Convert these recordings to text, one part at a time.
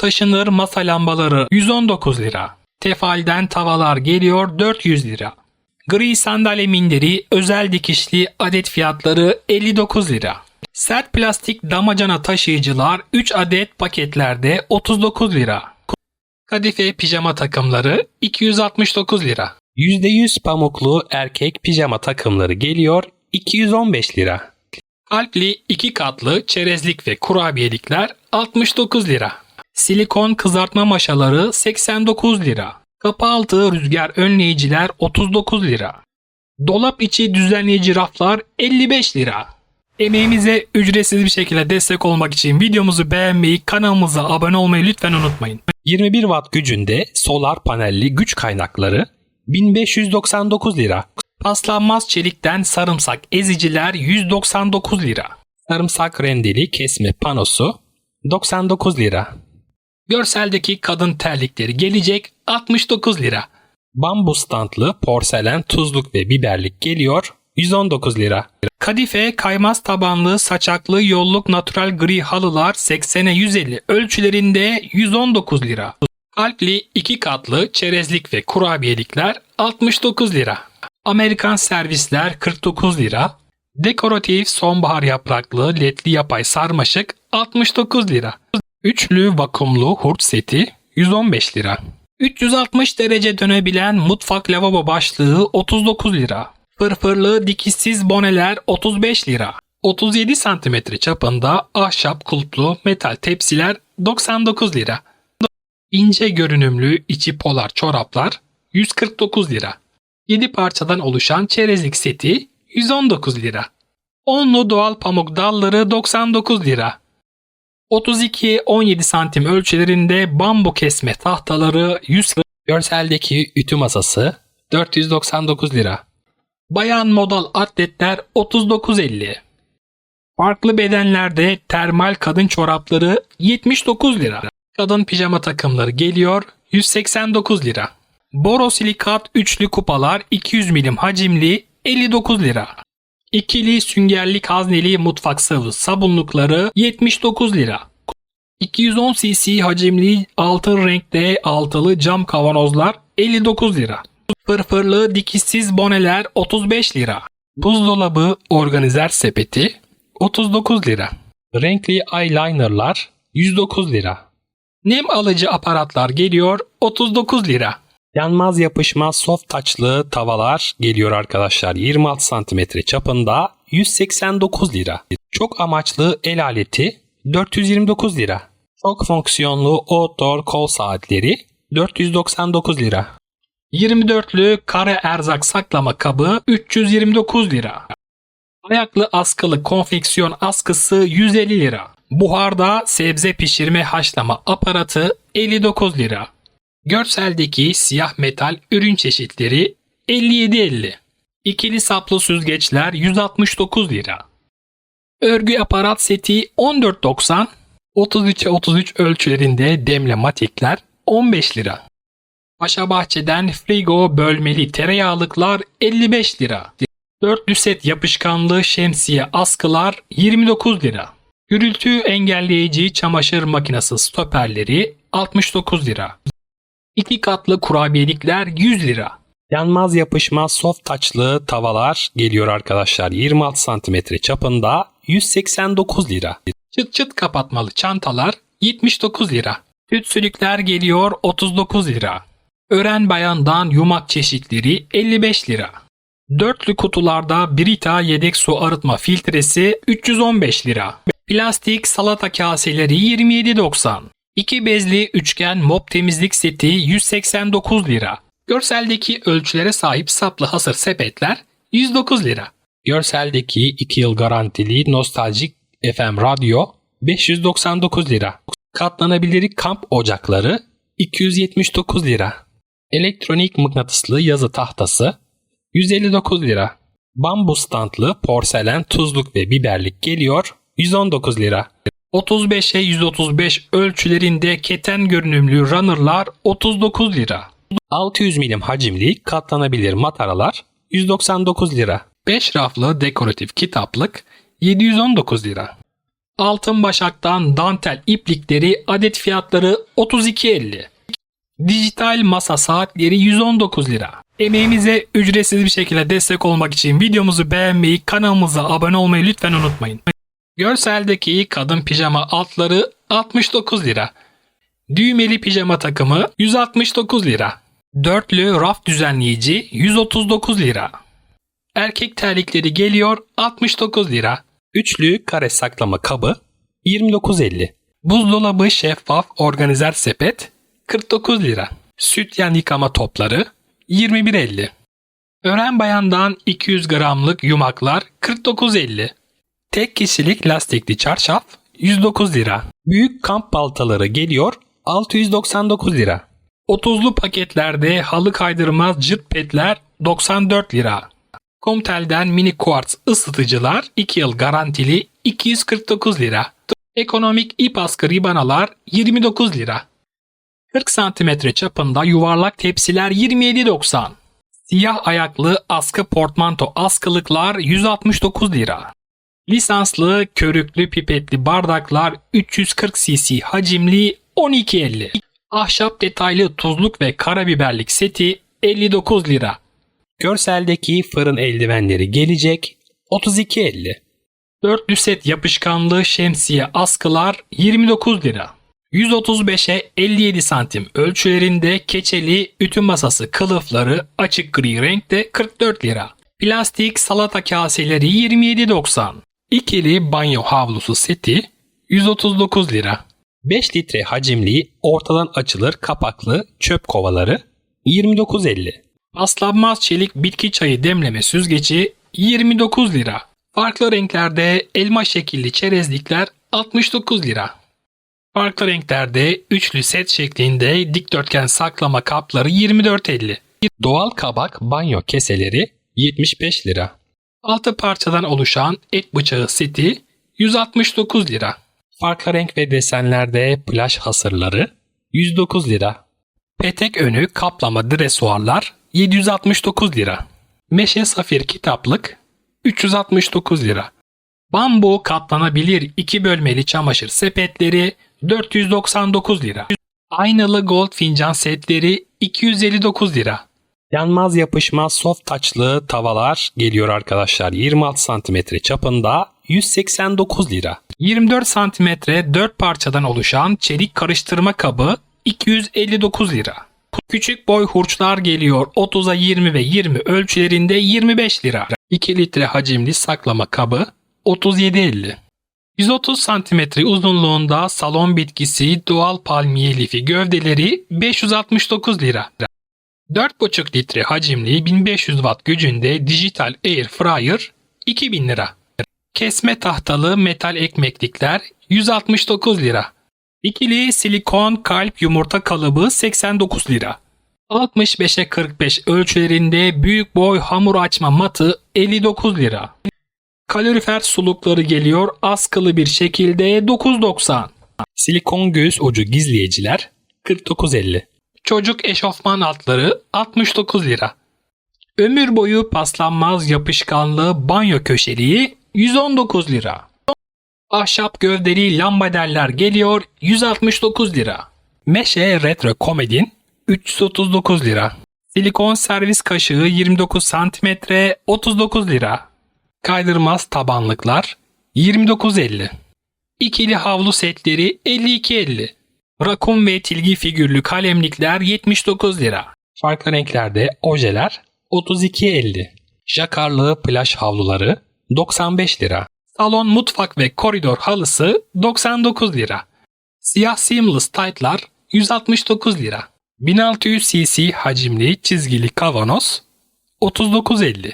Taşınır masa lambaları 119 lira. Tefalden tavalar geliyor 400 lira. Gri sandalye minderi özel dikişli adet fiyatları 59 lira. Sert plastik damacana taşıyıcılar 3 adet paketlerde 39 lira. Kadife pijama takımları 269 lira. %100 pamuklu erkek pijama takımları geliyor 215 lira. Kalpli iki katlı çerezlik ve kurabiyelikler 69 lira. Silikon kızartma maşaları 89 lira. Kapı altı rüzgar önleyiciler 39 lira. Dolap içi düzenleyici raflar 55 lira. Emeğimize ücretsiz bir şekilde destek olmak için videomuzu beğenmeyi, kanalımıza abone olmayı lütfen unutmayın. 21 watt gücünde solar panelli güç kaynakları 1599 lira. Paslanmaz çelikten sarımsak eziciler 199 lira. Sarımsak rendeli kesme panosu 99 lira. Görseldeki kadın terlikleri gelecek 69 lira. Bambu standlı porselen tuzluk ve biberlik geliyor 119 lira. Kadife kaymaz tabanlı saçaklı yolluk natural gri halılar 80'e 150 ölçülerinde 119 lira. Kalpli iki katlı çerezlik ve kurabiyelikler 69 lira. Amerikan servisler 49 lira. Dekoratif sonbahar yapraklı ledli yapay sarmaşık 69 lira. Üçlü vakumlu hurt seti 115 lira. 360 derece dönebilen mutfak lavabo başlığı 39 lira. Fırfırlı dikişsiz boneler 35 lira. 37 cm çapında ahşap kulplu metal tepsiler 99 lira. İnce görünümlü içi polar çoraplar 149 lira. 7 parçadan oluşan çerezlik seti 119 lira. Onlu doğal pamuk dalları 99 lira. 32-17 santim ölçülerinde bambu kesme tahtaları 100 lira. Görseldeki ütü masası 499 lira. Bayan modal atletler 39.50. Farklı bedenlerde termal kadın çorapları 79 lira. Kadın pijama takımları geliyor 189 lira. Borosilikat üçlü kupalar 200 milim hacimli 59 lira. İkili süngerlik hazneli mutfak sıvı sabunlukları 79 lira. 210 cc hacimli altın renkte altılı cam kavanozlar 59 lira. Fırfırlı dikişsiz boneler 35 lira. Buzdolabı organizer sepeti 39 lira. Renkli eyelinerlar 109 lira. Nem alıcı aparatlar geliyor 39 lira. Yanmaz yapışmaz soft taçlı tavalar geliyor arkadaşlar 26 cm çapında 189 lira. Çok amaçlı el aleti 429 lira. Çok fonksiyonlu outdoor kol saatleri 499 lira. 24'lü kare erzak saklama kabı 329 lira. Ayaklı askılı konfeksiyon askısı 150 lira. Buharda sebze pişirme haşlama aparatı 59 lira. Görseldeki siyah metal ürün çeşitleri 57.50. İkili saplı süzgeçler 169 lira. Örgü aparat seti 14.90. 33'e 33 ölçülerinde demlematikler 15 lira. Paşa Bahçe'den frigo bölmeli tereyağlıklar 55 lira. Dörtlü set yapışkanlı şemsiye askılar 29 lira. Gürültü engelleyici çamaşır makinesi stoperleri 69 lira. İki katlı kurabiyelikler 100 lira. Yanmaz yapışmaz soft taçlı tavalar geliyor arkadaşlar 26 cm çapında 189 lira. Çıt çıt kapatmalı çantalar 79 lira. Tütsülükler geliyor 39 lira. Ören bayandan yumak çeşitleri 55 lira. Dörtlü kutularda Brita yedek su arıtma filtresi 315 lira. Plastik salata kaseleri 27.90. İki bezli üçgen mop temizlik seti 189 lira. Görseldeki ölçülere sahip saplı hasır sepetler 109 lira. Görseldeki 2 yıl garantili nostaljik FM radyo 599 lira. Katlanabilir kamp ocakları 279 lira. Elektronik mıknatıslı yazı tahtası 159 lira. Bambu standlı porselen tuzluk ve biberlik geliyor 119 lira. 35'e 135 ölçülerinde keten görünümlü runner'lar 39 lira. 600 milim hacimli katlanabilir mataralar 199 lira. 5 raflı dekoratif kitaplık 719 lira. Altın başaktan dantel iplikleri adet fiyatları 32.50. Dijital masa saatleri 119 lira. Emeğimize ücretsiz bir şekilde destek olmak için videomuzu beğenmeyi, kanalımıza abone olmayı lütfen unutmayın. Görseldeki kadın pijama altları 69 lira. Düğmeli pijama takımı 169 lira. Dörtlü raf düzenleyici 139 lira. Erkek terlikleri geliyor 69 lira. Üçlü kare saklama kabı 29.50. Buzdolabı şeffaf organizer sepet 49 lira. Sütyen yıkama topları 21.50. Ören bayandan 200 gramlık yumaklar 49.50. Tek kişilik lastikli çarşaf 109 lira. Büyük kamp baltaları geliyor 699 lira. 30'lu paketlerde halı kaydırmaz cırt petler 94 lira. Comtel'den mini quartz ısıtıcılar 2 yıl garantili 249 lira. Ekonomik ip askı ribanalar 29 lira. 40 cm çapında yuvarlak tepsiler 27.90. Siyah ayaklı askı portmanto askılıklar 169 lira. Lisanslı körüklü pipetli bardaklar 340 cc hacimli 12.50. Ahşap detaylı tuzluk ve karabiberlik seti 59 lira. Görseldeki fırın eldivenleri gelecek 32.50. Dörtlü set yapışkanlı şemsiye askılar 29 lira. 135'e 57 santim ölçülerinde keçeli ütü masası kılıfları açık gri renkte 44 lira. Plastik salata kaseleri 27.90. İkili banyo havlusu seti 139 lira. 5 litre hacimli ortadan açılır kapaklı çöp kovaları 29.50. Paslanmaz çelik bitki çayı demleme süzgeci 29 lira. Farklı renklerde elma şekilli çerezlikler 69 lira. Farklı renklerde üçlü set şeklinde dikdörtgen saklama kapları 24.50. Doğal kabak banyo keseleri 75 lira. Altı parçadan oluşan et bıçağı seti 169 lira. Farklı renk ve desenlerde plaj hasırları 109 lira. Petek önü kaplama dresuarlar 769 lira. Meşe safir kitaplık 369 lira. Bambu katlanabilir iki bölmeli çamaşır sepetleri 499 lira. Aynalı gold fincan setleri 259 lira. Yanmaz yapışmaz soft taçlı tavalar geliyor arkadaşlar 26 cm çapında 189 lira. 24 cm 4 parçadan oluşan çelik karıştırma kabı 259 lira. Küçük boy hurçlar geliyor 30'a 20 ve 20 ölçülerinde 25 lira. 2 litre hacimli saklama kabı 37.50. 130 cm uzunluğunda salon bitkisi doğal palmiye lifi gövdeleri 569 lira. 4,5 litre hacimli 1500 watt gücünde dijital air fryer 2000 lira. Kesme tahtalı metal ekmeklikler 169 lira. İkili silikon kalp yumurta kalıbı 89 lira. 65'e 45 ölçülerinde büyük boy hamur açma matı 59 lira. Kalorifer sulukları geliyor askılı bir şekilde 9.90. Silikon göğüs ucu gizleyiciler 49.50. Çocuk eşofman altları 69 lira. Ömür boyu paslanmaz yapışkanlı banyo köşeliği 119 lira. Ahşap gövdeli lambaderler geliyor 169 lira. Meşe Retro Komedin 339 lira. Silikon servis kaşığı 29 cm 39 lira. Kaydırmaz tabanlıklar 29.50. İkili havlu setleri 52.50. Rakun ve tilgi figürlü kalemlikler 79 lira. Farklı renklerde ojeler 32.50. Jakarlı plaj havluları 95 lira. Salon mutfak ve koridor halısı 99 lira. Siyah seamless tight'lar 169 lira. 1600 cc hacimli çizgili kavanoz 39.50.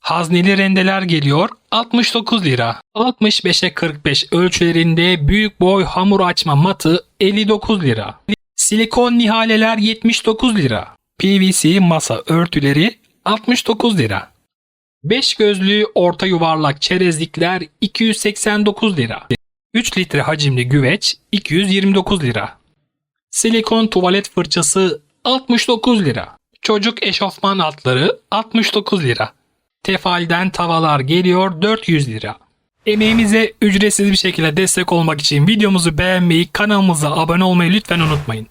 Hazneli rendeler geliyor 69 lira. 65'e 45 ölçülerinde büyük boy hamur açma matı 59 lira. Silikon nihaleler 79 lira. PVC masa örtüleri 69 lira. 5 gözlü orta yuvarlak çerezlikler 289 lira. 3 litre hacimli güveç 229 lira. Silikon tuvalet fırçası 69 lira. Çocuk eşofman altları 69 lira. Tefal'den tavalar geliyor 400 lira. Emeğimize ücretsiz bir şekilde destek olmak için videomuzu beğenmeyi, kanalımıza abone olmayı lütfen unutmayın.